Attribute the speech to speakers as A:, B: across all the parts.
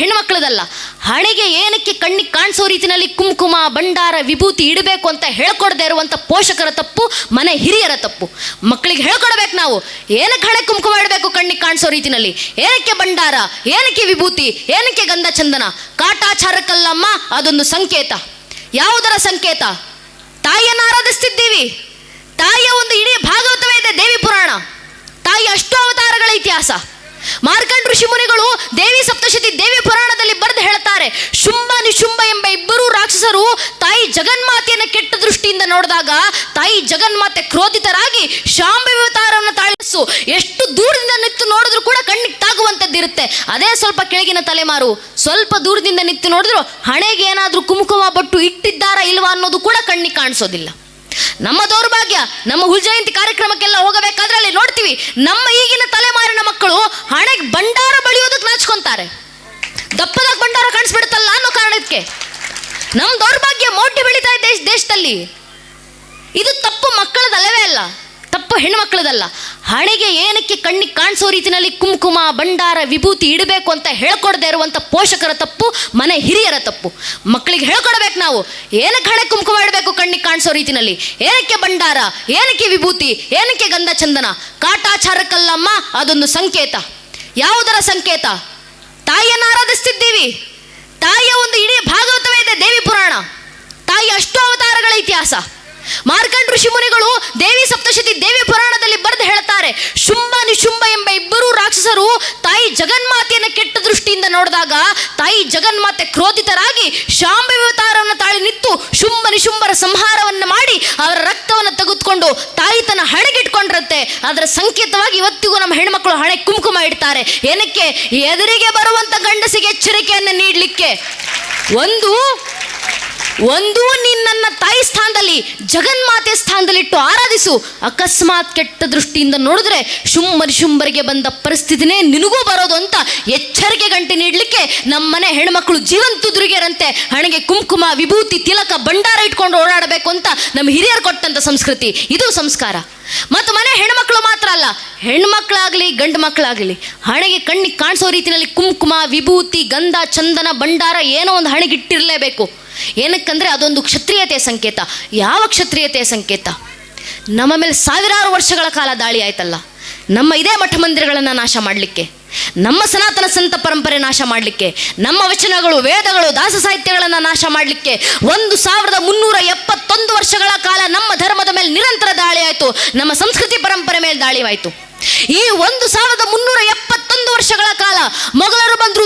A: ಹೆಣ್ಮಕ್ಳದಲ್ಲ. ಹಣೆಗೆ ಏನಕ್ಕೆ ಕಣ್ಣಿಗೆ ಕಾಣಿಸೋ ರೀತಿಯಲ್ಲಿ ಕುಂಕುಮ, ಭಂಡಾರ, ವಿಭೂತಿ ಇಡಬೇಕು ಅಂತ ಹೇಳ್ಕೊಡದೇ ಇರುವಂಥ ಪೋಷಕರ ತಪ್ಪು, ಮನೆ ಹಿರಿಯರ ತಪ್ಪು. ಮಕ್ಕಳಿಗೆ ಹೇಳ್ಕೊಡ್ಬೇಕು ನಾವು. ಏನಕ್ಕೆ ಹಣೆ ಕುಂಕುಮ ಇಡಬೇಕು ಕಣ್ಣಿಗೆ ಕಾಣಿಸೋ ರೀತಿನಲ್ಲಿ? ಏನಕ್ಕೆ ಭಂಡಾರ, ಏನಕ್ಕೆ ವಿಭೂತಿ, ಏನಕ್ಕೆ ಗಂಧ ಚಂದನ? ಕಾಟಾಚಾರಕ್ಕಲ್ಲಮ್ಮ, ಅದೊಂದು ಸಂಕೇತ. ಯಾವುದರ ಸಂಕೇತ? ತಾಯಿಯನ್ನು ಆರಾಧಿಸ್ತಿದ್ದೀವಿ. ತಾಯಿಯ ಒಂದು ಇಡೀ ಭಾಗವತವೇ ಇದೆ ದೇವಿ ಪುರಾಣ. ತಾಯಿ ಅಷ್ಟು ಅವತಾರಗಳ ಇತಿಹಾಸ. ಮಾರ್ಕಂಡ್ ಋಷಿ ಮುನಿಗಳು ದೇವಿ ಸಪ್ತಶತಿ ದೇವಿ ಶುಂಭ ನಿಶುಂಭ ಎಂಬ ಇಬ್ಬರು ರಾಕ್ಷಸರು ತಾಯಿ ಜಗನ್ಮಾತೆಯನ್ನು ಕೆಟ್ಟ ದೃಷ್ಟಿಯಿಂದ ನೋಡಿದಾಗ ತಾಯಿ ಜಗನ್ಮಾತೆ ಕ್ರೋಧಿತರಾಗಿ ಶಾಂಭವಿ ಅವತಾರವನ್ನು ತಾಳಿಸು. ಎಷ್ಟು ದೂರದಿಂದ ನಿಂತು ನೋಡಿದ್ರು ಕೂಡ ಕಣ್ಣಿಗೆ ತಾಗುವಂಥದ್ದಿರುತ್ತೆ ಅದೇ ಸ್ವಲ್ಪ ಕೆಳಗಿನ ತಲೆಮಾರು. ಸ್ವಲ್ಪ ದೂರದಿಂದ ನಿಂತು ನೋಡಿದ್ರು ಹಣೆಗೆ ಏನಾದರೂ ಕುಮುಕುಮ ಬಟ್ಟು ಇಟ್ಟಿದ್ದಾರಾ ಇಲ್ವಾ ಅನ್ನೋದು ಕೂಡ ಕಣ್ಣಿಗೆ ಕಾಣಿಸೋದಿಲ್ಲ. ನಮ್ಮ ದೌರ್ಭಾಗ್ಯ, ನಮ್ಮ ಹುಲ್ಜಯಂತಿ ಕಾರ್ಯಕ್ರಮಕ್ಕೆಲ್ಲ ಹೋಗಬೇಕಾದ್ರೆ ಅಲ್ಲಿ ನೋಡ್ತೀವಿ. ನಮ್ಮ ಈಗಿನ ತಲೆಮಾರಿನ ಮಕ್ಕಳು ಹಣೆಗೆ ಭಂಡಾರ ಬಳಿಯೋದಕ್ಕೆ ನಾಚ್ಕೊಂತಾರೆ. ದಪ್ಪದಾಗ ಭಂಡಾರ ಕಾಣಿಸ್ಬಿಡುತ್ತಲ್ಲ ಅನ್ನೋ ಕಾರಣಕ್ಕೆ. ನಮ್ಮ ದೌರ್ಭಾಗ್ಯ ಮೋಟಿ ಬೆಳೀತಾ ಇದೆ ದೇಶದಲ್ಲಿ. ಇದು ತಪ್ಪು ಮಕ್ಕಳದಲ್ಲವೇ ಅಲ್ಲ, ತಪ್ಪು ಹೆಣ್ಮಕ್ಳದಲ್ಲ. ಹಣೆಗೆ ಏನಕ್ಕೆ ಕಣ್ಣಿಗೆ ಕಾಣಿಸೋ ರೀತಿನಲ್ಲಿ ಕುಂಕುಮ, ಭಂಡಾರ, ವಿಭೂತಿ ಇಡಬೇಕು ಅಂತ ಹೇಳ್ಕೊಡದೆ ಇರುವಂಥ ಪೋಷಕರ ತಪ್ಪು, ಮನೆ ಹಿರಿಯರ ತಪ್ಪು. ಮಕ್ಕಳಿಗೆ ಹೇಳ್ಕೊಡ್ಬೇಕು ನಾವು. ಏನಕ್ಕೆ ಹಣೆ ಕುಂಕುಮ ಇಡಬೇಕು ಕಣ್ಣಿಗೆ ಕಾಣಿಸೋ ರೀತಿನಲ್ಲಿ? ಏನಕ್ಕೆ ಭಂಡಾರ, ಏನಕ್ಕೆ ವಿಭೂತಿ, ಏನಕ್ಕೆ ಗಂಧ ಚಂದನ ಕಾಟಾಚಾರಕ್ಕಲ್ಲಮ್ಮ, ಅದೊಂದು ಸಂಕೇತ. ಯಾವುದರ ಸಂಕೇತ? ಆರಾಧಿಸ್ತಿದ್ದೀವಿ ತಾಯಿಯ ಒಂದು ಇಡೀ ಭಾಗವತವೇ ಇದೆ ದೇವಿ ಪುರಾಣ. ತಾಯಿ ಅಷ್ಟು ಅವತಾರಗಳ ಇತಿಹಾಸ. ಮಾರ್ಕಂಡ್ ಋಷಿ ಮುನಿಗಳು ದೇವಿ ಸಪ್ತಶತಿ ದೇವಿ ಪುರಾಣದಲ್ಲಿ ಬರೆದು ಹೇಳ್ತಾರೆ ಶುಂಭ ನಿಶುಂಭ ಎಂಬ ಇಬ್ಬರು ರಾಕ್ಷಸರು ತಾಯಿ ಜಗನ್ಮಾತೆಯನ್ನು ಕೆಟ್ಟ ದೃಷ್ಟಿಯಿಂದ ನೋಡಿದಾಗ, ತಾಯಿ ಜಗನ್ಮಾತೆ ಕ್ರೋಧಿತರಾಗಿ ಶಾಂಭವಿ ಅವತಾರವನ್ನು ತಾಳಿ ನಿಂತು ಶುಂಭ ನಿಶುಂಭರ ಸಂಹಾರವನ್ನು ಮಾಡಿ ಅವರ ರಕ್ತವನ್ನು ತೆಗೆದುಕೊಂಡು ತಾಯಿ ತನ್ನ ಹಣೆಗಿಟ್ಕೊಂಡಿರುತ್ತೆ. ಅದರ ಸಂಕೇತವಾಗಿ ಇವತ್ತಿಗೂ ನಮ್ಮ ಹೆಣ್ಮಕ್ಳು ಹಣೆ ಕುಂಕುಮ ಇಡ್ತಾರೆ. ಏನಕ್ಕೆ? ಎದುರಿಗೆ ಬರುವಂತ ಗಂಡಸಿಗೆ ಎಚ್ಚರಿಕೆಯನ್ನು ನೀಡಲಿಕ್ಕೆ. ಒಂದು ಒಂದು ನಿನ್ನನ್ನ ತಾಯಿ ಸ್ಥಾನದಲ್ಲಿ, ಜಗನ್ಮಾತೆ ಸ್ಥಾನದಲ್ಲಿಟ್ಟು ಆರಾಧಿಸು. ಅಕಸ್ಮಾತ್ ಕೆಟ್ಟ ದೃಷ್ಟಿಯಿಂದ ನೋಡಿದ್ರೆ ಶುಂಭರಿ ಶುಂಭರಿಗೆ ಬಂದ ಪರಿಸ್ಥಿತಿನೇ ನಿನಗೂ ಬರೋದು ಅಂತ ಎಚ್ಚರಿಕೆ ಗಂಟೆ ನೀಡಲಿಕ್ಕೆ ನಮ್ಮನೆ ಹೆಣ್ಮಕ್ಳು ಜೀವಂತುದುರುಗಿಯರಂತೆ ಹಣೆಗೆ ಕುಂಕುಮ, ವಿಭೂತಿ, ತಿಲಕ, ಭಂಡಾರ ಇಟ್ಕೊಂಡು ಓಡಾಡಬೇಕು ಅಂತ ನಮ್ಮ ಹಿರಿಯರು ಕೊಟ್ಟಂತ ಸಂಸ್ಕೃತಿ. ಇದು ಸಂಸ್ಕಾರ. ಮತ್ತು ಮನೆ ಹೆಣ್ಮಕ್ಳು ಮಾತ್ರ ಅಲ್ಲ, ಹೆಣ್ಮಕ್ಳಾಗಲಿ, ಗಂಡು ಮಕ್ಕಳಾಗಲಿ ಹಣೆಗೆ ಕಣ್ಣಿಗೆ ಕಾಣಿಸೋ ರೀತಿಯಲ್ಲಿ ಕುಂಕುಮ, ವಿಭೂತಿ, ಗಂಧ, ಚಂದನ, ಭಂಡಾರ ಏನೋ ಒಂದು ಹಣೆಗಿಟ್ಟಿರಲೇಬೇಕು ಅದೊಂದು ಅದೊಂದು ಕ್ಷತ್ರಿಯತೆಯ ಸಂಕೇತ. ಯಾವ ಕ್ಷತ್ರಿಯತೆಯ ಸಂಕೇತ? ನಮ್ಮ ಮೇಲೆ ಸಾವಿರಾರು ವರ್ಷಗಳ ಕಾಲ ದಾಳಿ ಆಯ್ತಲ್ಲ. ನಮ್ಮ ಇದೇ ಮಠ ಮಂದಿರಗಳನ್ನು ನಾಶ ಮಾಡಲಿಕ್ಕೆ, ನಮ್ಮ ಸನಾತನ ಸಂತ ಪರಂಪರೆ ನಾಶ ಮಾಡಲಿಕ್ಕೆ, ನಮ್ಮ ವಚನಗಳು, ವೇದಗಳು, ದಾಸ ಸಾಹಿತ್ಯಗಳನ್ನು ನಾಶ ಮಾಡಲಿಕ್ಕೆ ಒಂದು ಸಾವಿರದ ಮುನ್ನೂರ ಎಪ್ಪತ್ತೊಂದು ವರ್ಷಗಳ ಕಾಲ ನಮ್ಮ ಧರ್ಮದ ಮೇಲೆ ನಿರಂತರ ದಾಳಿ ಆಯಿತು, ನಮ್ಮ ಸಂಸ್ಕೃತಿ ಪರಂಪರೆ ಮೇಲೆ ದಾಳಿ ಆಯಿತು. ಈ ಒಂದು ಸಾವಿರದ ಮುನ್ನೂರ ಎಪ್ಪತ್ತೊಂದು ವರ್ಷಗಳ ಕಾಲ ಮೊಘಲರು ಬಂದರು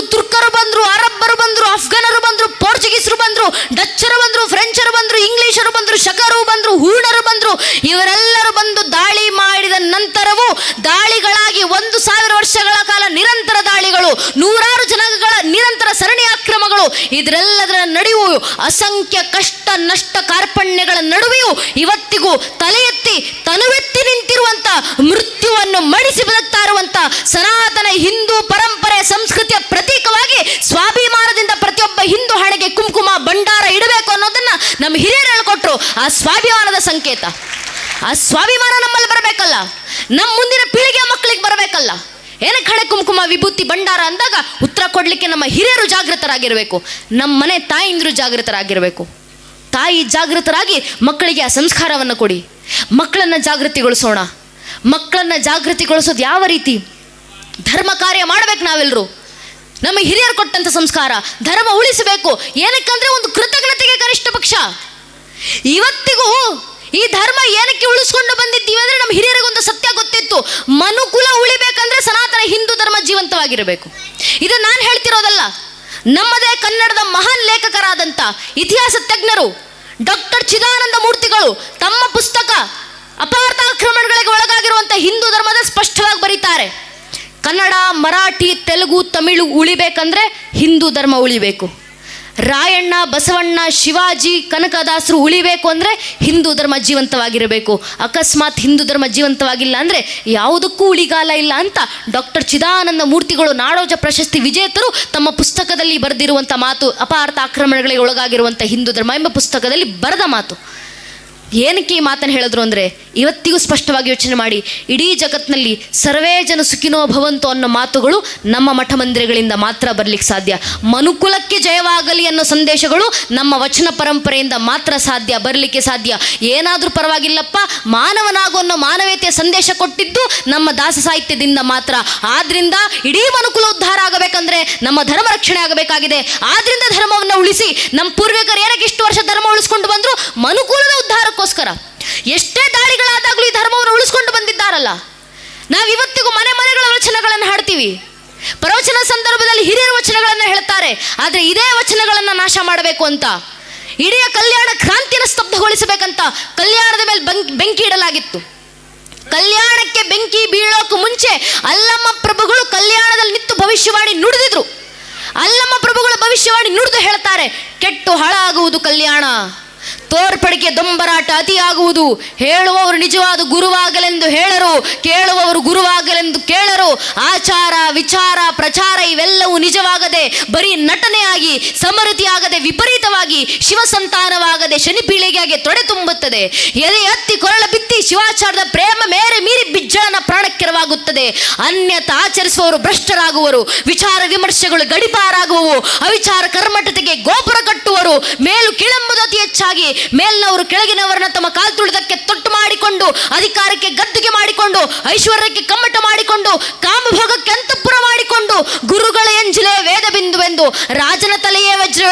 A: ಇದರೆಲ್ಲದರ ನಡುವೆಯೂ ಅಸಂಖ್ಯ ಕಷ್ಟ, ನಷ್ಟ ಕಾರ್ಪಣ್ಯಗಳ ನಡುವೆಯೂ ಇವತ್ತಿಗೂ ತಲೆ ಎತ್ತಿ ತನುವೆತ್ತಿ ನಿಂತಿರುವಂತ ಮೃತ್ಯುವನ್ನು ಮಡಿಸಿ ಬದುಕ್ತಾ ಇರುವಂತ ಸನಾತನ ಹಿಂದೂ ಪರಂಪರೆ ಸಂಸ್ಕೃತಿಯ ಪ್ರತೀಕವಾಗಿ ಸ್ವಾಭಿಮಾನದಿಂದ ಪ್ರತಿಯೊಬ್ಬ ಹಿಂದೂ ಹಣೆಗೆ ಕುಂಕುಮ, ಭಂಡಾರ ಇಡಬೇಕು ಅನ್ನೋದನ್ನ ನಮ್ಮ ಹಿರಿಯರು ಹೇಳ್ಕೊಟ್ರು. ಆ ಸ್ವಾಭಿಮಾನದ ಸಂಕೇತ. ಆ ಸ್ವಾಭಿಮಾನ ನಮ್ಮಲ್ಲಿ ಬರಬೇಕಲ್ಲ. ನಮ್ಮ ಮುಂದಿನ ಪೀಳಿಗೆಯ ಮಕ್ಕಳಿಗೆ ಬರಬೇಕಲ್ಲ. ಏನಕ್ಕೆ ಹಣೆ ಕುಂಕುಮ ವಿಭೂತಿ ಭಂಡಾರ ಅಂದಾಗ ಉತ್ತರ ಕೊಡಲಿಕ್ಕೆ ನಮ್ಮ ಹಿರಿಯರು ಜಾಗೃತರಾಗಿರಬೇಕು, ನಮ್ಮ ಮನೆ ತಾಯಿಂದರು ಜಾಗೃತರಾಗಿರಬೇಕು. ತಾಯಿ ಜಾಗೃತರಾಗಿ ಮಕ್ಕಳಿಗೆ ಆ ಸಂಸ್ಕಾರವನ್ನು ಕೊಡಿ, ಮಕ್ಕಳನ್ನು ಜಾಗೃತಿಗೊಳಿಸೋಣ. ಮಕ್ಕಳನ್ನು ಜಾಗೃತಿಗೊಳಿಸೋದು ಯಾವ ರೀತಿ? ಧರ್ಮ ಕಾರ್ಯ ಮಾಡಬೇಕು ನಾವೆಲ್ಲರೂ ನಮ್ಮ ಹಿರಿಯರು ಕೊಟ್ಟಂಥ ಸಂಸ್ಕಾರ, ಧರ್ಮ ಉಳಿಸಬೇಕು. ಏನಕ್ಕಂದ್ರೆ ಒಂದು ಕೃತಜ್ಞತೆಗೆ ಕನಿಷ್ಠ ಪಕ್ಷ. ಇವತ್ತಿಗೂ ಈ ಧರ್ಮ ಏನಕ್ಕೆ ಉಳಿಸ್ಕೊಂಡು ಬಂದಿದ್ದೀವಿ ಅಂದ್ರೆ ನಮ್ಮ ಹಿರಿಯರಿಗೊಂದು ಸತ್ಯ ಗೊತ್ತಿತ್ತು. ಮನುಕುಲ ಉಳಿಬೇಕಂದ್ರೆ ಸನಾತನ ಹಿಂದೂ ಧರ್ಮ ಜೀವಂತವಾಗಿರಬೇಕು. ಇದು ನಾನು ಹೇಳ್ತಿರೋದಲ್ಲ. ನಮ್ಮದೇ ಕನ್ನಡದ ಮಹಾನ್ ಲೇಖಕರಾದಂಥ ಇತಿಹಾಸ ತಜ್ಞರು, ಡಾಕ್ಟರ್ ಚಿದಾನಂದ ಮೂರ್ತಿಗಳು ತಮ್ಮ ಪುಸ್ತಕ ಅಪಾರ್ಥ ಆಕ್ರಮಣಗಳಿಗೆ ಒಳಗಾಗಿರುವಂಥ ಹಿಂದೂ ಧರ್ಮದ ಸ್ಪಷ್ಟವಾಗಿ ಬರೀತಾರೆ. ಕನ್ನಡ, ಮರಾಠಿ, ತೆಲುಗು, ತಮಿಳು ಉಳಿಬೇಕಂದ್ರೆ ಹಿಂದೂ ಧರ್ಮ ಉಳಿಬೇಕು. ರಾಯಣ್ಣ, ಬಸವಣ್ಣ, ಶಿವಾಜಿ, ಕನಕದಾಸರು ಉಳಿಬೇಕು ಅಂದರೆ ಹಿಂದೂ ಧರ್ಮ ಜೀವಂತವಾಗಿರಬೇಕು. ಅಕಸ್ಮಾತ್ ಹಿಂದೂ ಧರ್ಮ ಜೀವಂತವಾಗಿಲ್ಲ ಅಂದರೆ ಯಾವುದಕ್ಕೂ ಉಳಿಗಾಲ ಇಲ್ಲ ಅಂತ ಡಾಕ್ಟರ್ ಚಿದಾನಂದ ಮೂರ್ತಿಗಳು ನಾಡೋಜ ಪ್ರಶಸ್ತಿ ವಿಜೇತರು ತಮ್ಮ ಪುಸ್ತಕದಲ್ಲಿ ಬರೆದಿರುವಂಥ ಮಾತು, ಅಪಾರ್ಥ ಆಕ್ರಮಣಗಳಿಗೆ ಒಳಗಾಗಿರುವಂಥ ಹಿಂದೂ ಧರ್ಮ ಎಂಬ ಪುಸ್ತಕದಲ್ಲಿ ಬರೆದ ಮಾತು. ಏನಕ್ಕೆ ಈ ಮಾತನ್ನು ಹೇಳಿದ್ರು ಅಂದರೆ ಇವತ್ತಿಗೂ ಸ್ಪಷ್ಟವಾಗಿ ಯೋಚನೆ ಮಾಡಿ, ಇಡೀ ಜಗತ್ತಿನಲ್ಲಿ ಸರ್ವೇ ಜನ ಸುಖಿನೋ ಭವಂತು ಅನ್ನೋ ಮಾತುಗಳು ನಮ್ಮ ಮಠ ಮಂದಿರಗಳಿಂದ ಮಾತ್ರ ಬರಲಿಕ್ಕೆ ಸಾಧ್ಯ. ಮನುಕುಲಕ್ಕೆ ಜಯವಾಗಲಿ ಅನ್ನೋ ಸಂದೇಶಗಳು ನಮ್ಮ ವಚನ ಪರಂಪರೆಯಿಂದ ಮಾತ್ರ ಸಾಧ್ಯ, ಬರಲಿಕ್ಕೆ ಸಾಧ್ಯ. ಏನಾದರೂ ಪರವಾಗಿಲ್ಲಪ್ಪ, ಮಾನವನಾಗೋ ಅನ್ನೋ ಮಾನವೀಯತೆಯ ಸಂದೇಶ ಕೊಟ್ಟಿದ್ದು ನಮ್ಮ ದಾಸ ಸಾಹಿತ್ಯದಿಂದ ಮಾತ್ರ. ಆದ್ದರಿಂದ ಇಡೀ ಮನುಕುಲ ಉದ್ಧಾರ ಆಗಬೇಕಂದ್ರೆ ನಮ್ಮ ಧರ್ಮ ರಕ್ಷಣೆ ಆಗಬೇಕಾಗಿದೆ. ಆದ್ದರಿಂದ ಧರ್ಮವನ್ನು ಉಳಿಸಿ, ನಮ್ಮ ಪೂರ್ವಿಕರು ಏನಕ್ಕೆ ಇಷ್ಟು ವರ್ಷ ಧರ್ಮ ಉಳಿಸ್ಕೊಂಡು ಬಂದ್ರು? ಮನುಕುಲದ ಉದ್ಧಾರಕ್ಕೋಸ್ಕರ ಎಷ್ಟೇ ದಾಳಿಗಳಾದಾಗಲೂ ಈ ಧರ್ಮವನ್ನು ಉಳಿಸ್ಕೊಂಡು ಬಂದಿದ್ದಾರಲ್ಲ, ನಾವು ಇವತ್ತಿಗೂ ಮನೆ ಮನೆಗಳ ವಚನಗಳನ್ನು ಹಾಡ್ತೀವಿ. ಪ್ರವಚನ ಸಂದರ್ಭದಲ್ಲಿ ಹಿರಿಯರ ವಚನಗಳನ್ನು ಹೇಳ್ತಾರೆ, ಆದರೆ ಇದೇ ವಚನಗಳನ್ನು ನಾಶ ಮಾಡಬೇಕು ಅಂತ. ಇಡೀ ಕಲ್ಯಾಣ ಕ್ರಾಂತಿಯನ್ನು ಸ್ತಬ್ಧಗೊಳಿಸಬೇಕಂತ ಕಲ್ಯಾಣದ ಮೇಲೆ ಬೆಂಕಿ ಬೆಂಕಿ ಇಡಲಾಗಿತ್ತು. ಕಲ್ಯಾಣಕ್ಕೆ ಬೆಂಕಿ ಬೀಳೋಕು ಮುಂಚೆ ಅಲ್ಲಮ್ಮ ಪ್ರಭುಗಳು ಕಲ್ಯಾಣದಲ್ಲಿ ನಿಂತು ಭವಿಷ್ಯವಾಣಿ ನುಡಿದಿದ್ರು. ಅಲ್ಲಮ್ಮ ಪ್ರಭುಗಳು ಭವಿಷ್ಯವಾಣಿ ನುಡಿದು ಹೇಳ್ತಾರೆ, ಕೆಟ್ಟು ಹಾಳಾಗುವುದು ಕಲ್ಯಾಣ. ತೋರ್ಪಡಿಕೆ ದೊಂಬರಾಟ ಅತಿಯಾಗುವುದು. ಹೇಳುವವರು ನಿಜವಾದ ಗುರುವಾಗಲೆಂದು ಹೇಳರು, ಕೇಳುವವರು ಗುರುವಾಗಲೆಂದು ಕೇಳರು. ಆಚಾರ, ವಿಚಾರ, ಪ್ರಚಾರ ಇವೆಲ್ಲವೂ ನಿಜವಾಗದೆ, ಬರೀ ನಟನೆಯಾಗಿ, ಸಮೃದ್ಧಿಯಾಗದೆ, ವಿಪರೀತವಾಗಿ, ಶಿವಸಂತಾನವಾಗದೆ ಶನಿ ಪೀಳಿಗೆಯಾಗಿ ತೊಡೆ ತುಂಬುತ್ತದೆ. ಎದೆ ಎತ್ತಿ ಕೊರಳ ಬಿತ್ತಿ ಶಿವಾಚಾರದ ಪ್ರೇಮ ಮೇರೆ ಮೀರಿ ಬಿಜ್ಜಳನ ಪ್ರಾಣಕ್ಕೆರವಾಗುತ್ತದೆ. ಅನ್ಯತ ಆಚರಿಸುವವರು ಭ್ರಷ್ಟರಾಗುವರು. ವಿಚಾರ ವಿಮರ್ಶೆಗಳು ಗಡಿಪಾರಾಗುವವು. ಅವಿಚಾರ ಕರ್ಮಟತೆಗೆ ಗೋಪುರ ಕಟ್ಟುವರು. ಮೇಲು ಕಿಳಂಬುದತಿ ಹೆಚ್ಚಾಗಿ ಮೇಲ್ನವರು ಕೆಳಗಿನವರನ್ನ ತಮ್ಮ ಕಾಲ್ ತುಳಿದಕ್ಕೆ ತೊಟ್ಟು ಮಾಡಿಕೊಂಡು, ಅಧಿಕಾರಕ್ಕೆ ಗದ್ದುಗೆ ಮಾಡಿಕೊಂಡು, ಐಶ್ವರ್ಯಕ್ಕೆ ಕಮ್ಮಟ ಮಾಡಿಕೊಂಡು, ಕಾಮಭೋಗಕ್ಕೆ ಅಂತಃಪುರ ಮಾಡಿಕೊಂಡು, ಗುರುಗಳ ಎಂಜಿಲೆ ವೇದ ಬಿಂದುವೆಂದು, ರಾಜನ ತಲೆಯೇ ವಜ್ರ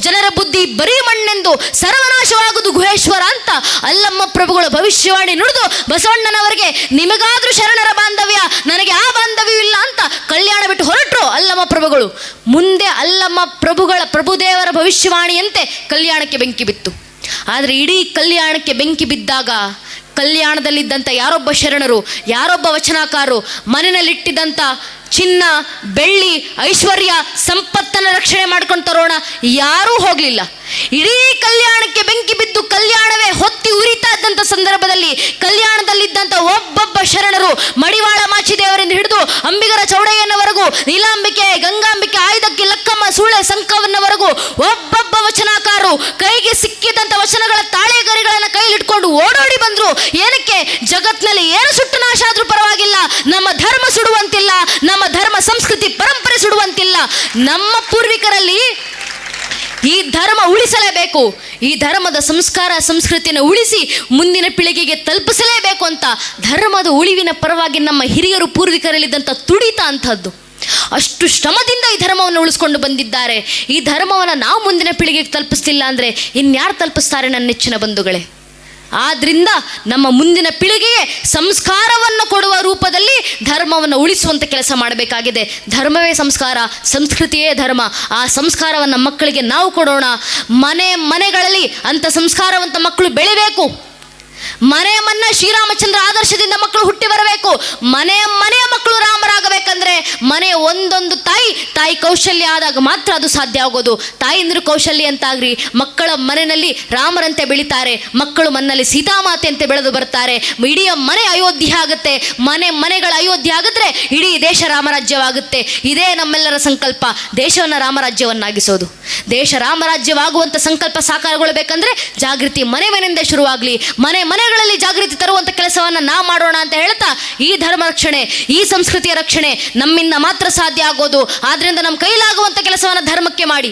A: ಜನರ ಬುದ್ಧಿ ಬರೀ ಮಣ್ಣೆಂದು, ಸರ್ವನಾಶವಾಗುವುದು ಗುಹೇಶ್ವರ ಅಂತ ಅಲ್ಲಮ್ಮ ಪ್ರಭುಗಳ ಭವಿಷ್ಯವಾಣಿ ನುಡಿದು ಬಸವಣ್ಣನವರಿಗೆ, ನಿಮಗಾದ್ರೂ ಶರಣರ ಬಾಂಧವ್ಯ, ನನಗೆ ಆ ಅಂತ ಕಲ್ಯಾಣ ಬಿಟ್ಟು ಹೊರಟರು ಅಲ್ಲಮ್ಮ ಪ್ರಭುಗಳು. ಮುಂದೆ ಅಲ್ಲಮ್ಮ ಪ್ರಭುಗಳ ಪ್ರಭುದೇವರ ಭವಿಷ್ಯವಾಣಿಯಂತೆ ಕಲ್ಯಾಣಕ್ಕೆ ಬೆಂಕಿ ಬಿತ್ತು. ಆದರೆ ಇಡೀ ಕಲ್ಯಾಣಕ್ಕೆ ಬೆಂಕಿ ಬಿದ್ದಾಗ ಕಲ್ಯಾಣದಲ್ಲಿದ್ದಂಥ ಯಾರೊಬ್ಬ ಶರಣರು, ಯಾರೊಬ್ಬ ವಚನಕಾರರು ಮನೆಯಲ್ಲಿಟ್ಟಿದ್ದಂಥ ಚಿನ್ನ, ಬೆಳ್ಳಿ, ಐಶ್ವರ್ಯ, ಸಂಪತ್ತನ್ನು ರಕ್ಷಣೆ ಮಾಡ್ಕೊಂಡು ತರೋಣ. ಯಾರೂ ಹೋಗಲಿಲ್ಲ. ಇಡೀ ಕಲ್ಯಾಣಕ್ಕೆ ಬೆಂಕಿ ಬಿದ್ದು ಕಲ್ಯಾಣವೇ ಹೊತ್ತಿ ಉರಿತಾ ಇದ್ದಂಥ ಸಂದರ್ಭದಲ್ಲಿ ಕಲ್ಯಾಣದಲ್ಲಿದ್ದಂಥ ಒಬ್ಬೊಬ್ಬ ಶರಣರು ಮಡಿವಾಳ ಮಾಚಿದೇವರಿಂದ ಹಿಡಿದು ಅಂಬಿಗರ ಚೌಡಯ್ಯನವರೆಗೂ, ನೀಲಾಂಬಿಕೆ, ಗಂಗಾಂಬಿಕೆ, ಆಯುಧಕ್ಕೆ ಲಕ್ಕಮ್ಮ, ಸೂಳೆ ಸಂಕವನ್ನವರೆಗೂ ಒಬ್ಬೊಬ್ಬ ವಚನಕಾರರು ಕೈಗೆ ಸಿಕ್ಕಿದಂಥ ವಚನಗಳ ತಾಳೆಗರಿಗಳನ್ನು ಕೈಲಿಟ್ಕೊಂಡು ಓಡೋಡಿ ಬಂದರು. ಏನಕ್ಕೆ? ಜಗತ್ತಿನಲ್ಲಿ ಏನು ಸುಟ್ಟು ನಾಶ ಆದರೂ ಪರವಾಗಿಲ್ಲ. ನಮ್ಮ ಧರ್ಮ ಸುಡುವಂತಿಲ್ಲ. ನಮ್ಮ ಧರ್ಮ, ಸಂಸ್ಕೃತಿ, ಪರಂಪರೆ ಸುಡುವಂತಿಲ್ಲ. ನಮ್ಮ ಪೂರ್ವಿಕರಲ್ಲಿ ಈ ಧರ್ಮ ಉಳಿಸಲೇಬೇಕು. ಈ ಧರ್ಮದ ಸಂಸ್ಕಾರ ಸಂಸ್ಕೃತಿಯನ್ನು ಉಳಿಸಿ ಮುಂದಿನ ಪೀಳಿಗೆಗೆ ತಲುಪಿಸಲೇಬೇಕು ಅಂತ ಧರ್ಮದ ಉಳಿವಿನ ಪರವಾಗಿ ನಮ್ಮ ಹಿರಿಯರು ಪೂರ್ವಿಕರಲ್ಲಿದ್ದಂಥ ತುಡಿತ ಅಂಥದ್ದು. ಅಷ್ಟು ಶ್ರಮದಿಂದ ಈ ಧರ್ಮವನ್ನು ಉಳಿಸ್ಕೊಂಡು ಬಂದಿದ್ದಾರೆ. ಈ ಧರ್ಮವನ್ನು ನಾವು ಮುಂದಿನ ಪೀಳಿಗೆಗೆ ತಲುಪಿಸ್ತಿಲ್ಲ ಅಂದರೆ ಇನ್ಯಾರು ತಲುಪಿಸ್ತಾರೆ ನನ್ನ ನೆಚ್ಚಿನ ಬಂಧುಗಳೇ? ಆದ್ರಿಂದ ನಮ್ಮ ಮುಂದಿನ ಪೀಳಿಗೆಗೆ ಸಂಸ್ಕಾರವನ್ನು ಕೊಡುವ ರೂಪದಲ್ಲಿ ಧರ್ಮವನ್ನು ಉಳಿಸುವಂಥ ಕೆಲಸ ಮಾಡಬೇಕಾಗಿದೆ. ಧರ್ಮವೇ ಸಂಸ್ಕಾರ, ಸಂಸ್ಕೃತಿಯೇ ಧರ್ಮ. ಆ ಸಂಸ್ಕಾರವನ್ನು ಮಕ್ಕಳಿಗೆ ನಾವು ಕೊಡೋಣ. ಮನೆ ಮನೆಗಳಲ್ಲಿ ಅಂಥ ಸಂಸ್ಕಾರವಂತ ಮಕ್ಕಳು ಬೆಳಿಬೇಕು. ಮನೆ ಮನ್ನ ಶ್ರೀರಾಮಚಂದ್ರ ಆದರ್ಶದಿಂದ ಮಕ್ಕಳು ಹುಟ್ಟಿ ಬರಬೇಕು. ಮನೆಯ ಮನೆಯ ಮಕ್ಕಳು ರಾಮರಾಗಬೇಕಂದ್ರೆ ಮನೆ ಒಂದೊಂದು ತಾಯಿ ತಾಯಿ ಕೌಶಲ್ಯ ಆದಾಗ ಮಾತ್ರ ಅದು ಸಾಧ್ಯ ಆಗೋದು. ತಾಯಿಂದ್ರು ಕೌಶಲ್ಯ ಅಂತಾಗ್ರಿ. ಮಕ್ಕಳ ಮನೆಯಲ್ಲಿ ರಾಮರಂತೆ ಬೆಳಿತಾರೆ. ಮಕ್ಕಳು ಮನ್ನಲ್ಲಿ ಸೀತಾಮಾತೆ ಅಂತ ಬೆಳೆದು ಬರ್ತಾರೆ. ಇಡೀ ಮನೆ ಅಯೋಧ್ಯೆ ಆಗುತ್ತೆ. ಮನೆ ಮನೆಗಳ ಅಯೋಧ್ಯೆ ಆಗಿದ್ರೆ ಇಡೀ ದೇಶ ರಾಮರಾಜ್ಯವಾಗುತ್ತೆ. ಇದೇ ನಮ್ಮೆಲ್ಲರ ಸಂಕಲ್ಪ. ದೇಶವನ್ನು ರಾಮರಾಜ್ಯವನ್ನಾಗಿಸೋದು. ದೇಶ ರಾಮರಾಜ್ಯವಾಗುವಂಥ ಸಂಕಲ್ಪ ಸಾಕಾರಗೊಳ್ಳಬೇಕಂದ್ರೆ ಜಾಗೃತಿ ಮನೆ ಮನೆಯಿಂದ ಶುರುವಾಗಲಿ. ಮನೆ ಮನೆಗಳಲ್ಲಿ ಜಾಗೃತಿ ತರುವಂಥ ಕೆಲಸವನ್ನು ನಾ ಮಾಡೋಣ ಅಂತ ಹೇಳ್ತಾ ಈ ಧರ್ಮ ರಕ್ಷಣೆ, ಈ ಸಂಸ್ಕೃತಿಯ ರಕ್ಷಣೆ ನಮ್ಮಿಂದ ಮಾತ್ರ ಸಾಧ್ಯ ಆಗೋದು. ಆದ್ರಿಂದ ನಮ್ಮ ಕೈಲಾಗುವಂಥ ಕೆಲಸವನ್ನು ಧರ್ಮಕ್ಕೆ ಮಾಡಿ.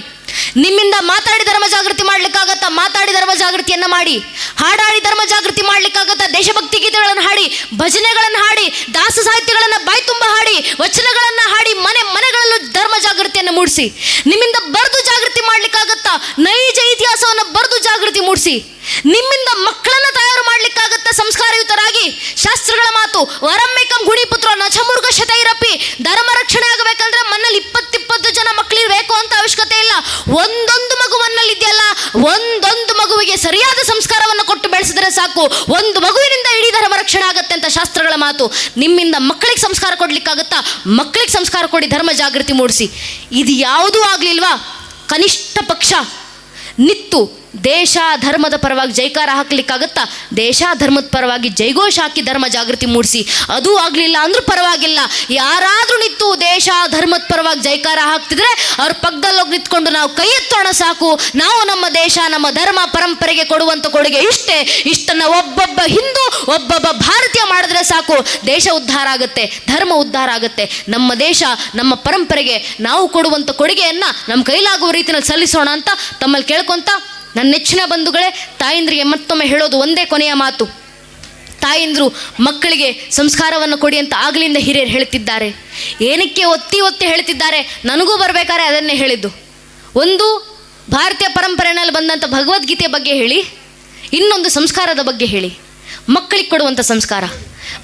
A: ನಿಮ್ಮಿಂದ ಮಾತಾಡಿ ಧರ್ಮ ಜಾಗೃತಿ ಮಾಡ್ಲಿಕ್ಕಾಗತ್ತಾ, ಮಾತಾಡಿ ಧರ್ಮ ಜಾಗೃತಿಯನ್ನ ಮಾಡಿ. ಹಾಡಾಡಿ ಧರ್ಮ ಜಾಗೃತಿ ಮಾಡ್ಲಿಕ್ಕಾಗತ್ತಾ, ದೇಶಭಕ್ತಿ ಗೀತೆಗಳನ್ನು ಹಾಡಿ, ಭಜನೆಗಳನ್ನು ಹಾಡಿ, ದಾಸ ಸಾಹಿತ್ಯಗಳನ್ನು ಬಾಯಿ ತುಂಬ ಹಾಡಿ, ವಚನಗಳನ್ನು ಹಾಡಿ, ಮನೆ, ಮನೆಗಳಲ್ಲೂ ಧರ್ಮ ಜಾಗೃತಿಯನ್ನು ಮೂಡಿಸಿ. ನಿಮ್ಮಿಂದ ಬರೆದು ಜಾಗೃತಿ ಮಾಡ್ಲಿಕ್ಕಾಗತ್ತಾ, ನೈಜ ಇತಿಹಾಸವನ್ನು ಬರೆದು ಜಾಗೃತಿ ಮೂಡಿಸಿ. ನಿಮ್ಮಿಂದ ಮಕ್ಕಳನ್ನ ತಯಾರು ಮಾಡ್ಲಿಕ್ಕಾಗತ್ತೆ ಸಂಸ್ಕಾರಯುತರಾಗಿ. ಶಾಸ್ತ್ರಗಳ ಮಾತು ವರಮ್ಮೇಕಂ ಗುಣಿಪುತ್ರ ನಚಮುರ್ಗ ಶತೈರಪ್ಪಿ ಧರ್ಮ ರಕ್ಷಣೆ ಆಗಬೇಕಂದ್ರೆ ಮನ್ನಲ್ಲಿ ಇಪ್ಪತ್ತಿಪ್ಪತ್ತು ಜನ ಮಕ್ಕಳಿರ್ಬೇಕು ಅಂತ ಅವಶ್ಯಕತೆ ಇಲ್ಲ. ಒಂದೊಂದು ಮಗು ಮನ್ನಲ್ಲಿ ಒಂದೊಂದು ಮಗುವಿಗೆ ಸರಿಯಾದ ಸಂಸ್ಕಾರವನ್ನು ಕೊಟ್ಟು ಬೆಳೆಸಿದ್ರೆ ಸಾಕು. ಒಂದು ಮಗುವಿನಿಂದ ಇಡೀ ಧರ್ಮ ರಕ್ಷಣೆ ಆಗುತ್ತೆ ಅಂತ ಶಾಸ್ತ್ರಗಳ ಮಾತು. ನಿಮ್ಮಿಂದ ಮಕ್ಕಳಿಗೆ ಸಂಸ್ಕಾರ ಕೊಡ್ಲಿಕ್ಕಾಗತ್ತಾ? ಮಕ್ಕಳಿಗೆ ಸಂಸ್ಕಾರ ಕೊಡಿ, ಧರ್ಮ ಜಾಗೃತಿ ಮೂಡಿಸಿ. ಇದು ಯಾವುದೂ ಆಗ್ಲಿಲ್ವಾ? ಕನಿಷ್ಠ ಪಕ್ಷ. ನಿತ್ತು ದೇಶ ಧರ್ಮದ ಪರವಾಗಿ ಜೈಕಾರ ಹಾಕ್ಲಿಕ್ಕಾಗತ್ತಾ? ದೇಶ ಧರ್ಮದ ಪರವಾಗಿ ಜೈಘೋಷ ಹಾಕಿ ಧರ್ಮ ಜಾಗೃತಿ ಮೂಡಿಸಿ. ಅದು ಆಗಲಿಲ್ಲ ಅಂದ್ರೂ ಪರವಾಗಿಲ್ಲ. ಯಾರಾದರೂ ನಿಂತು ದೇಶ ಧರ್ಮದ ಪರವಾಗಿ ಜೈಕಾರ ಹಾಕ್ತಿದ್ರೆ ಅವ್ರ ಪಕ್ಕದಲ್ಲಿ ಹೋಗಿ ನಿಂತ್ಕೊಂಡು ನಾವು ಕೈ ಎತ್ತೋಣ ಸಾಕು. ನಾವು ನಮ್ಮ ದೇಶ, ನಮ್ಮ ಧರ್ಮ, ಪರಂಪರೆಗೆ ಕೊಡುವಂಥ ಕೊಡುಗೆ ಇಷ್ಟೇ. ಇಷ್ಟನ್ನ ಒಬ್ಬೊಬ್ಬ ಹಿಂದೂ, ಒಬ್ಬೊಬ್ಬ ಭಾರತೀಯ ಮಾಡಿದ್ರೆ ಸಾಕು. ದೇಶ ಉದ್ಧಾರ ಆಗುತ್ತೆ, ಧರ್ಮ ಉದ್ಧಾರ ಆಗುತ್ತೆ. ನಮ್ಮ ದೇಶ, ನಮ್ಮ ಪರಂಪರೆಗೆ ನಾವು ಕೊಡುವಂಥ ಕೊಡುಗೆಯನ್ನ ನಮ್ಮ ಕೈಲಾಗುವ ರೀತಿಯಲ್ಲಿ ಸಲ್ಲಿಸೋಣ ಅಂತ ತಮ್ಮಲ್ಲಿ ಕೇಳ್ಕೊಂತ ನನ್ನ ನೆಚ್ಚಿನ ಬಂಧುಗಳೇ, ತಾಯಂದ್ರಿಗೆ ಮತ್ತೊಮ್ಮೆ ಹೇಳೋದು ಒಂದೇ ಕೊನೆಯ ಮಾತು. ತಾಯಂದ್ರು, ಮಕ್ಕಳಿಗೆ ಸಂಸ್ಕಾರವನ್ನು ಕೊಡಿ ಅಂತ ಆಗಲಿಂದ ಹಿರಿಯರು ಹೇಳ್ತಿದ್ದಾರೆ ಏನಕ್ಕೆ ಒತ್ತಿ ಒತ್ತಿ ಹೇಳ್ತಿದ್ದಾರೆ ನನಗೂ ಬರಬೇಕಾದ್ರೆ ಅದನ್ನೇ ಹೇಳಿದ್ದು. ಒಂದು, ಭಾರತೀಯ ಪರಂಪರೆಯಲ್ಲಿ ಬಂದಂಥ ಭಗವದ್ಗೀತೆ ಬಗ್ಗೆ ಹೇಳಿ, ಇನ್ನೊಂದು ಸಂಸ್ಕಾರದ ಬಗ್ಗೆ ಹೇಳಿ. ಮಕ್ಕಳಿಗೆ ಕೊಡುವಂಥ ಸಂಸ್ಕಾರ.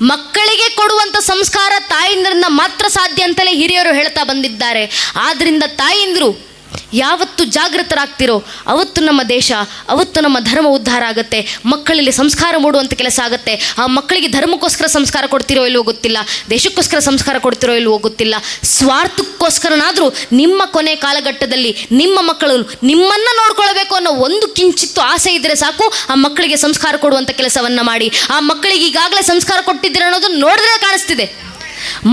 A: ಮಕ್ಕಳಿಗೆ ಕೊಡುವಂಥ ಸಂಸ್ಕಾರ ತಾಯಂದ್ರಿಂದ ಮಾತ್ರ ಸಾಧ್ಯ ಅಂತಲೇ ಹಿರಿಯರು ಹೇಳ್ತಾ ಬಂದಿದ್ದಾರೆ. ಆದ್ದರಿಂದ ತಾಯಂದ್ರು ಯಾವತ್ತು ಜಾಗೃತರಾಗ್ತಿರೋ ಅವತ್ತು ನಮ್ಮ ದೇಶ, ಅವತ್ತು ನಮ್ಮ ಧರ್ಮ ಉದ್ಧಾರ ಆಗುತ್ತೆ. ಮಕ್ಕಳಲ್ಲಿ ಸಂಸ್ಕಾರ ಮೂಡುವಂಥ ಕೆಲಸ ಆಗುತ್ತೆ. ಆ ಮಕ್ಕಳಿಗೆ ಧರ್ಮಕ್ಕೋಸ್ಕರ ಸಂಸ್ಕಾರ ಕೊಡ್ತಿರೋ ಇಲ್ವೋ ಗೊತ್ತಿಲ್ಲ. ದೇಶಕ್ಕೋಸ್ಕರ ಸಂಸ್ಕಾರ ಕೊಡ್ತಿರೋ ಇಲ್ವೋ ಗೊತ್ತಿಲ್ಲ. ಸ್ವಾರ್ಥಕ್ಕೋಸ್ಕರನಾದರೂ ನಿಮ್ಮ ಕೊನೆ ಕಾಲಘಟ್ಟದಲ್ಲಿ ನಿಮ್ಮ ಮಕ್ಕಳು ನಿಮ್ಮನ್ನು ನೋಡ್ಕೊಳ್ಬೇಕು ಅನ್ನೋ ಒಂದು ಕಿಂಚಿತ್ತು ಆಸೆ ಇದ್ದರೆ ಸಾಕು. ಆ ಮಕ್ಕಳಿಗೆ ಸಂಸ್ಕಾರ ಕೊಡುವಂಥ ಕೆಲಸವನ್ನು ಮಾಡಿ. ಆ ಮಕ್ಕಳಿಗೆ ಈಗಾಗಲೇ ಸಂಸ್ಕಾರ ಕೊಟ್ಟಿದ್ದೀರ ಅನ್ನೋದು ನೋಡಿದ್ರೆ ಕಾಣಿಸ್ತಿದೆ.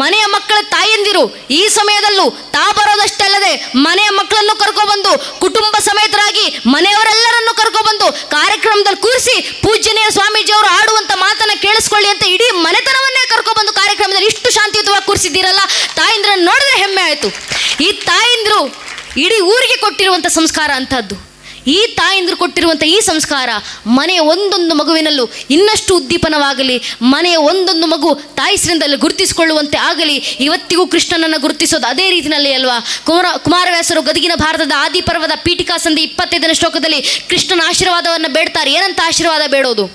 A: ಮನೆಯ ಮಕ್ಕಳ ತಾಯಂದಿರು ಈ ಸಮಯದಲ್ಲೂ ತಾ ಬರೋದಷ್ಟಲ್ಲದೆ ಮನೆಯ ಮಕ್ಕಳನ್ನು ಕರ್ಕೊಬಂದು ಕುಟುಂಬ ಸಮೇತರಾಗಿ ಮನೆಯವರೆಲ್ಲರನ್ನು ಕರ್ಕೊಬಂದು ಕಾರ್ಯಕ್ರಮದಲ್ಲಿ ಕೂರಿಸಿ ಪೂಜ್ಯನೀಯ ಸ್ವಾಮೀಜಿಯವರು ಆಡುವಂತ ಮಾತನ್ನ ಕೇಳಿಸ್ಕೊಳ್ಳಿ ಅಂತ ಇಡೀ ಮನೆತನವನ್ನೇ ಕರ್ಕೊಬಂದು ಕಾರ್ಯಕ್ರಮದಲ್ಲಿ ಇಷ್ಟು ಶಾಂತಿಯುತವಾಗಿ ಕೂರಿಸಿದ್ದೀರಲ್ಲ? ತಾಯಂದ್ರನ್ನ ನೋಡಿದ್ರೆ ಹೆಮ್ಮೆ ಆಯಿತು. ಈ ತಾಯಂದಿರು ಇಡೀ ಊರಿಗೆ ಕೊಟ್ಟಿರುವಂಥ ಸಂಸ್ಕಾರ ಅಂತಹದ್ದು ಈ ತಾಯಂದ್ರು ಕೊಟ್ಟಿರುವಂಥ ಈ ಸಂಸ್ಕಾರ ಮನೆಯ ಒಂದೊಂದು ಮಗುವಿನಲ್ಲೂ ಇನ್ನಷ್ಟು ಉದ್ದೀಪನವಾಗಲಿ, ಮನೆಯ ಒಂದೊಂದು ಮಗು ತಾಯಿಸ್ರಿಂದಲೇ ಗುರುತಿಸಿಕೊಳ್ಳುವಂತೆ ಆಗಲಿ, ಇವತ್ತಿಗೂ ಕೃಷ್ಣನನ್ನು ಗುರುತಿಸೋದು ಅದೇ ರೀತಿಯಲ್ಲಿ ಅಲ್ವಾ? ಕುಮಾರ, ಕುಮಾರವ್ಯಾಸರು ಗದಗಿನ ಭಾರತದ ಆದಿಪರ್ವದ ಪೀಠಿಕಾ ಸಂಧಿ ಇಪ್ಪತ್ತೈದನೇ ಶ್ಲೋಕದಲ್ಲಿ ಕೃಷ್ಣನ ಆಶೀರ್ವಾದವನ್ನು ಬೇಡ್ತಾರೆ. ಏನಂತ ಆಶೀರ್ವಾದ ಬೇಡೋದು?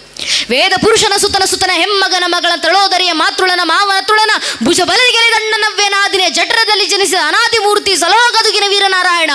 A: ವೇದ ಪುರುಷನ ಸುತನ ಸುತನ ಹೆಮ್ಮಗನ ಮಗಳ ತಳೋದರಿಯ ಮಾತೃಳನ ಮಾವನ ತುಳನ ಭುಜ ಬಲದಿಗೆಲೆ ದಂಡನವ್ಯನಾದಿನೇ ಜಠರದಲ್ಲಿ ಜನಿಸಿದ ಅನಾದಿ ಮೂರ್ತಿ ಸಲಹ ಗದುಗಿನ ವೀರನಾರಾಯಣ.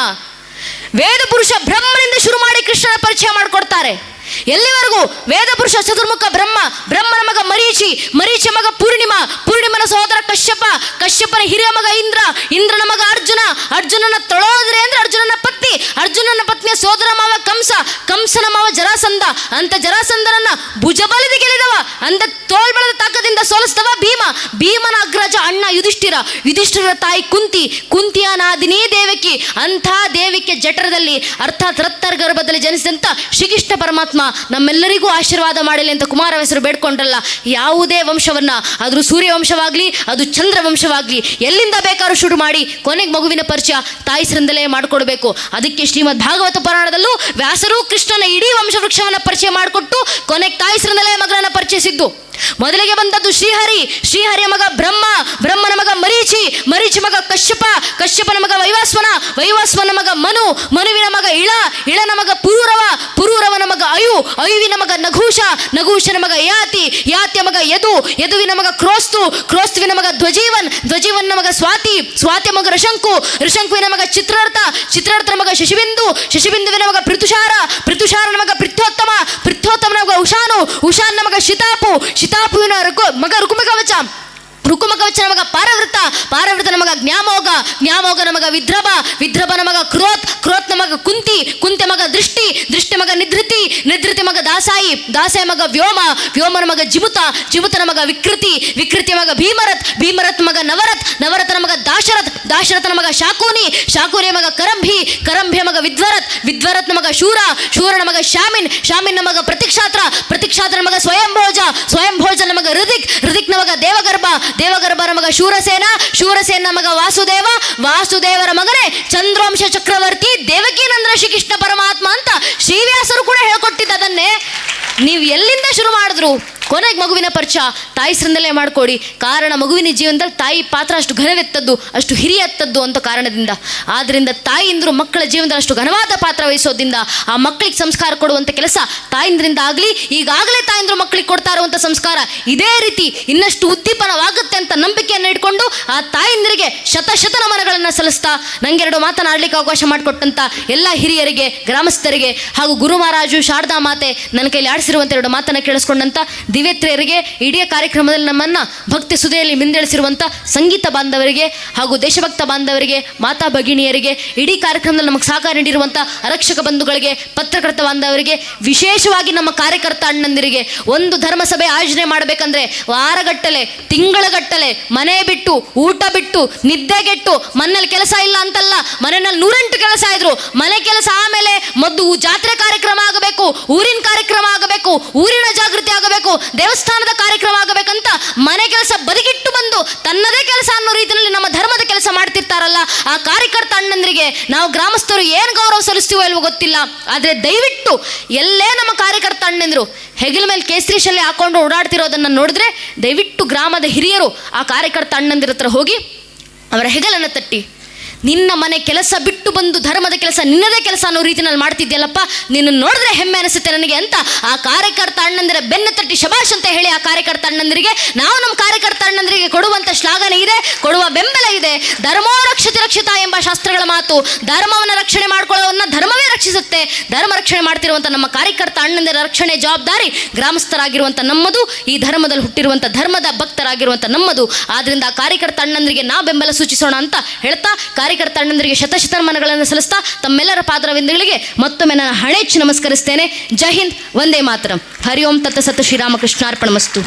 A: ವೇದ ಪುರುಷ ಬ್ರಹ್ಮನಿಂದ ಶುರು ಮಾಡಿ ಕೃಷ್ಣನ ಪರಿಚಯ ಮಾಡಿಕೊಡ್ತಾರೆ. ಎಲ್ಲಿವರೆಗೂ ವೇದ ಪುರುಷ ಚತುರ್ಮುಖ ಬ್ರಹ್ಮ, ಬ್ರಹ್ಮನ ಮಗ ಮರೀಚಿ ಮರೀಚಿ ಮಗ ಪೂರ್ಣಿಮಾ, ಪೂರ್ಣಿಮನ ಸಹೋದರ ಕಶ್ಯಪ, ಕಶ್ಯಪನ ಹಿರಿಯ ಮಗ ಇಂದ್ರ, ಇಂದ್ರನ ಮಗ ಅರ್ಜುನ, ಅರ್ಜುನನ ತೊಳೋದ್ರೆ ಅಂದ್ರೆ ಅರ್ಜುನನ ಪತ್ನಿ, ಅರ್ಜುನನ ಪತ್ನಿಯ ಸೋದರ ಮಾವ ಕಂಸ, ಕಂಸನ ಮಾವ ಜರಾಸಂಧ, ಅಂತ ಜರಾಸಂಧನನ್ನ ಭುಜಬಲದಿ ಗೆಲಿದವ ಅಂತ ತೋಳ್ಬಳದ ತಾಕದಿಂದ ಸೋಲಿಸಿದವ ಭೀಮ. ಭೀಮನ ಅಗ್ರಜ ಅಣ್ಣ ಯುಧಿಷ್ಠಿರ ಯುಧಿಷ್ಠಿರ ತಾಯಿ ಕುಂತಿ, ಕುಂತಿಯ ನಾದಿನೇ ದೇವಕಿ, ಅಂಥ ದೇವಿಕೆ ಜಠರದಲ್ಲಿ, ಅರ್ಥಾತ್ ರತ್ತರ ಗರ್ಭದಲ್ಲಿ ಜನಿಸಿದಂಥ ಶ್ರೀಕೃಷ್ಣ ಪರಮಾತ್ಮ ನಮ್ಮೆಲ್ಲರಿಗೂ ಆಶೀರ್ವಾದ ಮಾಡಲಿ ಅಂತ ಕುಮಾರ ಹೆಸರು ಬೇಡ್ಕೊಂಡ್ರಲ್ಲ, ಯಾವುದೇ ವಂಶವನ್ನು ಅದು ಸೂರ್ಯ ವಂಶವಾಗ್ಲಿ, ಅದು ಚಂದ್ರ ವಂಶವಾಗ್ಲಿ, ಎಲ್ಲಿಂದ ಬೇಕಾದ್ರೂ ಶುರು ಮಾಡಿ, ಕೊನೆಗೆ ಮಗುವಿನ ಪರಿಚಯ ತಾಯಿಸರಿಂದಲೇ ಮಾಡಿಕೊಡಬೇಕು. ಅದಕ್ಕೆ ಶ್ರೀಮದ್ ಭಾಗವತ ಪುರಾಣದಲ್ಲೂ ವ್ಯಾಸರು ಕೃಷ್ಣನ ಇಡೀ ವಂಶವೃಕ್ಷವನ್ನು ಪರಿಚಯ ಮಾಡಿಕೊಟ್ಟು, ಕೊನೆಗೆ ತಾಯಿಸರಿಂದಲೇ ಮಗನನ್ನು ಪರಿಚಯಿಸಿದ್ದು. ಮೊದಲಿಗೆ ಬಂದದ್ದು ಶ್ರೀಹರಿ. ಶ್ರೀಹರಿಯ ಮಗ ಬ್ರಹ್ಮ. ಬ್ರಹ್ಮನ ಮಗ ಮರೀಚಿ. ಮರೀಚಿ ಮಗ ಕಶ್ಯಪ. ಕಶ್ಯಪನ ಮಗ ವೈವಾಸ್ವನ. ವೈವಾಸ್ವನ ಮಗ ಮನು. ಮನುವಿನ ಮಗ ಇಳ. ಇಳನ ಮಗ ಪುರೂರವ ಪುರೂರವನ ಮಗ ಅಯು. ಅಯುವಿನ ಮಗ ನಘೂಷ. ನಘೂಷನ ಮಗ ಯಾತಿ. ಯಾತಿಯ ಮಗ ಯದು. ಯದುವಿನ ಮಗ ಕ್ರೋಸ್ತು. ಕ್ರೋಸ್ತುವಿನ ಮಗ ಧ್ವಜೀವನ್. ಧ್ವಜೀವನ್ ಮಗ ಸ್ವಾತಿ. ಸ್ವಾತಿಯ ಮಗ ಋಷಂಕು. ಋಷಂಕುವಿನ ಮಗ ಚಿತ್ರಾರ್ಥ. ಚಿತ್ರಾರ್ಥನ ಮಗ ಶಶಿಬಿಂದು. ಶಶಿಬಿಂದುವಿನ ಮಗ ಪೃಥುಷಾರ. ಪೃಥುಷಾರನ ಮಗ ಪೃಥ್ವೋತ್ತಮ. ಪೃಥ್ವೋತ್ತಮನ ಮಗ ಉಷಾನು. ಉಷಾನ್ ನಮಗ ಶಿತಾಪು ಶಿತಾಪುವಿನ ರುಕು ಮಗ ರುಕುಮಕವಚ ರುಕುಮಕವಚನ ಮಗ ಪಾರವೃತ ಪಾರವೃತನ ಮಗ ಜ್ಞಾಮೋಗ ಜ್ಞಾಮೋಗನ ಮಗ ವಿದ್ರಭ ವಿದ್ರಭನ ಮಗ ಕ್ರೋತ್ ಕ್ರೋತ್ನ ಮಗ ಕುಂತಿ ಕುಂತಿ ಮಗ ದೃಷ್ಟಿ ದೃಷ್ಟಿ ಮಗ ನಿಧೃತಿ ನಿಧೃತಿ ಮಗ ದಾಸಾಯಿ ದಾಸಾಯಿ ಮಗ ವ್ಯೋಮ ವ್ಯೋಮನ ಮಗ ಜಿಮುತ ಜಿಮುತನ ಮಗ ವಿಕೃತಿ ವಿಕೃತಿಯ ಮಗ ಭೀಮರಥ್ ಭೀಮರಥ್ ಮಗ ನವರಥ್ ನವರಥನ ಮಗ ದಾಶರಥ್ ದಾಶರಥನ ಮಗ ಶಾಕೂನಿ, ಶಾಕೂರಿಯ ಮಗ ಕರಂಭಿ, ಕರಂಭಿಯ ಮಗ ವಿದ್ವರತ್, ವಿದ್ವರತ್ನ ಮಗ ಶೂರ, ಶೂರನ ಮಗ ಶಾಮಿನ್ ಶಾಮಿನ್ ಮಗ ಪ್ರತಿಕ್ಷಾತ್ರ, ಪ್ರತಿಕ್ಷಾತ್ರನ ಮಗ ಸ್ವಯಂಭೋಜ, ಸ್ವಯಂಭೋಜನ ನಮಗ ಹೃದಿಕ್, ಹೃದಿಕ್ನ ನಮಗ ದೇವಗರ್ಭ, ದೇವಗರ್ಭನ ಮಗ ಶೂರಸೇನ ಶೂರಸೇನ ಮಗ ವಾಸುದೇವ, ವಾಸುದೇವರ ಮಗನೇ ಚಂದ್ರವಂಶ ಚಕ್ರವರ್ತಿ ದೇವಕೀನಂದ್ರ ಶ್ರೀಕೃಷ್ಣ ಪರಮಾತ್ಮ ಅಂತ ಶ್ರೀವ್ಯಾಸರು ಕೂಡ ಹೇಳ್ಕೊಟ್ಟಿದ್ದ ಅದನ್ನೇ ನೀವು ಎಲ್ಲಿಂದ ಶುರು ಮಾಡಿದ್ರು? ಕೊನೆಗೆ ಮಗುವಿನ ಪರಿಚಯ. ತಾಯಿಸ್ರಿಂದಲೇ ಮಾಡಿಕೊಡಿ. ಕಾರಣ ಮಗುವಿನ ಜೀವನದಲ್ಲಿ ತಾಯಿ ಪಾತ್ರ ಅಷ್ಟು ಘನವೆತ್ತದ್ದು, ಅಷ್ಟು ಹಿರಿಯತ್ತದ್ದು ಅಂತ ಕಾರಣದಿಂದ. ಆದ್ದರಿಂದ ತಾಯಿಂದರು ಮಕ್ಕಳ ಜೀವನದಲ್ಲಿ ಅಷ್ಟು ಘನವಾದ ಪಾತ್ರ ವಹಿಸೋದ್ರಿಂದ ಆ ಮಕ್ಕಳಿಗೆ ಸಂಸ್ಕಾರ ಕೊಡುವಂಥ ಕೆಲಸ ತಾಯಿಂದ್ರಿಂದ ಆಗಲಿ, ಈಗಾಗಲೇ ತಾಯಿಂದರು ಮಕ್ಕಳಿಗೆ ಕೊಡ್ತಾ ಇರುವಂಥ ಸಂಸ್ಕಾರ ಇದೇ ರೀತಿ ಇನ್ನಷ್ಟು ಉದ್ದೀಪನವಾಗುತ್ತೆ ಅಂತ ನಂಬಿಕೆಯನ್ನು ಇಟ್ಕೊಂಡು ಆ ತಾಯಿಂದರಿಗೆ ಶತಶತ ನಮನಗಳನ್ನು ಸಲ್ಲಿಸ್ತಾ ನಂಗೆ ಎರಡು ಮಾತನಾಡಲಿಕ್ಕೆ ಅವಕಾಶ ಮಾಡಿಕೊಟ್ಟಂಥ ಎಲ್ಲ ಹಿರಿಯರಿಗೆ, ಗ್ರಾಮಸ್ಥರಿಗೆ ಹಾಗೂ ಗುರು ಮಹಾರಾಜು ಶಾರದಾ ಮಾತೆ ನನ್ನ ಕೈಲಿ ಆಡಿಸಿರುವಂಥ ಎರಡು ಮಾತನ್ನು ಕೇಳಿಸ್ಕೊಂಡಂತ ದಿವ್ಯತ್ರಿಯರಿಗೆ ಇಡೀ ಕಾರ್ಯಕ್ರಮದಲ್ಲಿ ನಮ್ಮನ್ನು ಭಕ್ತಿ ಸುದೆಯಲ್ಲಿ ಮಿಂದೆಳಿಸಿರುವಂಥ ಸಂಗೀತ ಬಾಂಧವರಿಗೆ ಹಾಗೂ ದೇಶಭಕ್ತ ಬಾಂಧವರಿಗೆ, ಮಾತಾ ಭಗಿಣಿಯರಿಗೆ ಇಡೀ ಕಾರ್ಯಕ್ರಮದಲ್ಲಿ ನಮಗೆ ಸಹಕಾರ ನೀಡಿರುವಂಥ ರಕ್ಷಕ ಬಂಧುಗಳಿಗೆ, ಪತ್ರಕರ್ತ ಬಾಂಧವರಿಗೆ, ವಿಶೇಷವಾಗಿ ನಮ್ಮ ಕಾರ್ಯಕರ್ತ ಅಣ್ಣಂದಿರಿಗೆ ಒಂದು ಧರ್ಮಸಭೆ ಆಯೋಜನೆ ಮಾಡಬೇಕಂದ್ರೆ ವಾರಗಟ್ಟಲೆ, ತಿಂಗಳಗಟ್ಟಲೆ ಮನೆ ಬಿಟ್ಟು, ಊಟ ಬಿಟ್ಟು, ನಿದ್ದೆಗೆಟ್ಟು, ಮನೇಲಿ ಕೆಲಸ ಇಲ್ಲ ಅಂತಲ್ಲ ಮನೆಯಲ್ಲಿ ನೂರೆಂಟು ಕೆಲಸ ಇದ್ರು, ಮನೆ ಕೆಲಸ ಆಮೇಲೆ ಮೊದ್ದು ಜಾತ್ರೆ ಕಾರ್ಯಕ್ರಮ ಆಗಬೇಕು, ಊರಿನ ಕಾರ್ಯಕ್ರಮ ಆಗಬೇಕು, ಊರಿನ ಜಾಗೃತಿ ಆಗಬೇಕು ದೇವಸ್ಥಾನದ ಕಾರ್ಯಕ್ರಮ ಆಗಬೇಕಂತ ಮನೆ ಕೆಲಸ ಬದಿಗಿಟ್ಟು ಬಂದು ತನ್ನದೇ ಕೆಲಸ ಅನ್ನೋ ರೀತಿಯಲ್ಲಿ ನಮ್ಮ ಧರ್ಮದ ಕೆಲಸ ಮಾಡ್ತಿರ್ತಾರಲ್ಲ, ಆ ಕಾರ್ಯಕರ್ತ ಅಣ್ಣಂದ್ರಿಗೆ ನಾವು ಗ್ರಾಮಸ್ಥರು ಏನು ಗೌರವ ಸಲ್ಲಿಸ್ತೀವೋ ಇಲ್ವೋ ಗೊತ್ತಿಲ್ಲ. ಆದರೆ ದಯವಿಟ್ಟು ಎಲ್ಲೇ ನಮ್ಮ ಕಾರ್ಯಕರ್ತ ಅಣ್ಣಂದ್ರು ಹೆಗಲ ಮೇಲೆ ಕೇಸರಿ ಶಲ್ಲಿ ಹಾಕೊಂಡು ಓಡಾಡ್ತಿರೋದನ್ನ ನೋಡಿದ್ರೆ ದಯವಿಟ್ಟು ಗ್ರಾಮದ ಹಿರಿಯರು ಆ ಕಾರ್ಯಕರ್ತ ಅಣ್ಣಂದಿರ ಹತ್ರ ಹೋಗಿ ಅವರ ಹೆಗಲನ್ನು ತಟ್ಟಿ. ನಿನ್ನ ಮನೆ ಕೆಲಸ ಬಿಟ್ಟು ಬಂದು ಧರ್ಮದ ಕೆಲಸ ನಿನ್ನದೇ ಕೆಲಸ ಅನ್ನೋ ರೀತಿನಲ್ಲಿ ಮಾಡ್ತಿದ್ಯಲ್ಲಪ್ಪ ನಿನ್ನ ನೋಡಿದ್ರೆ ಹೆಮ್ಮೆ ಅನಿಸುತ್ತೆ ನನಗೆ ಅಂತ ಆ ಕಾರ್ಯಕರ್ತ ಅಣ್ಣಂದಿರ ಬೆನ್ನ ತಟ್ಟಿ ಶಬಾಷ್ ಅಂತ ಹೇಳಿ ಆ ಕಾರ್ಯಕರ್ತ ಅಣ್ಣಂದಿರಿಗೆ, ನಾವು ನಮ್ಮ ಕಾರ್ಯಕರ್ತ ಅಣ್ಣಂದಿರಿಗೆ ಕೊಡುವಂಥ ಶ್ಲಾಘನೆ ಇದೆ, ಕೊಡುವ ಬೆಂಬಲ ಇದೆ. ಧರ್ಮೋ ರಕ್ಷಿತ ರಕ್ಷಿತ ಎಂಬ ಶಾಸ್ತ್ರಗಳ ಮಾತು, ಧರ್ಮವನ್ನು ರಕ್ಷಣೆ ಮಾಡ್ಕೊಳ್ಳೋವನ್ನ ಧರ್ಮವೇ ರಕ್ಷಿಸುತ್ತೆ. ಧರ್ಮ ರಕ್ಷಣೆ ಮಾಡ್ತಿರುವಂಥ ನಮ್ಮ ಕಾರ್ಯಕರ್ತ ಅಣ್ಣಂದಿರ ರಕ್ಷಣೆ ಜವಾಬ್ದಾರಿ ಗ್ರಾಮಸ್ಥರಾಗಿರುವಂಥ ನಮ್ಮದು, ಈ ಧರ್ಮದಲ್ಲಿ ಹುಟ್ಟಿರುವಂಥ ಧರ್ಮದ ಭಕ್ತರಾಗಿರುವಂಥ ನಮ್ಮದು. ಆದ್ರಿಂದ ಆ ಕಾರ್ಯಕರ್ತ ಅಣ್ಣಂದರಿಗೆ ನಾ ಬೆಂಬಲ ಸೂಚಿಸೋಣ ಅಂತ ಹೇಳ್ತಾ, ಕಾರ್ಯಕರ್ತ ಅಣ್ಣಂದರಿಗೆ ಶತಶತಮಾನಗಳನ್ನು ಸಲ್ಲಿಸ್ತಾ ತಮ್ಮೆಲ್ಲರ ಪಾತ್ರವಿಂದಗಳಿಗೆ ಮತ್ತೊಮ್ಮೆ ನಾನು ಹಣೆಚ್ಚು ನಮಸ್ಕರಿಸ್ತೇನೆ. ಜೈ ಹಿಂದ್, ವಂದೇ ಮಾತರಂ. ಹರಿ ಓಂ ತತ್ತ ಸತ್ತು ಶ್ರೀರಾಮಕೃಷ್ಣಾರ್ಪಣ ಮಸ್ತು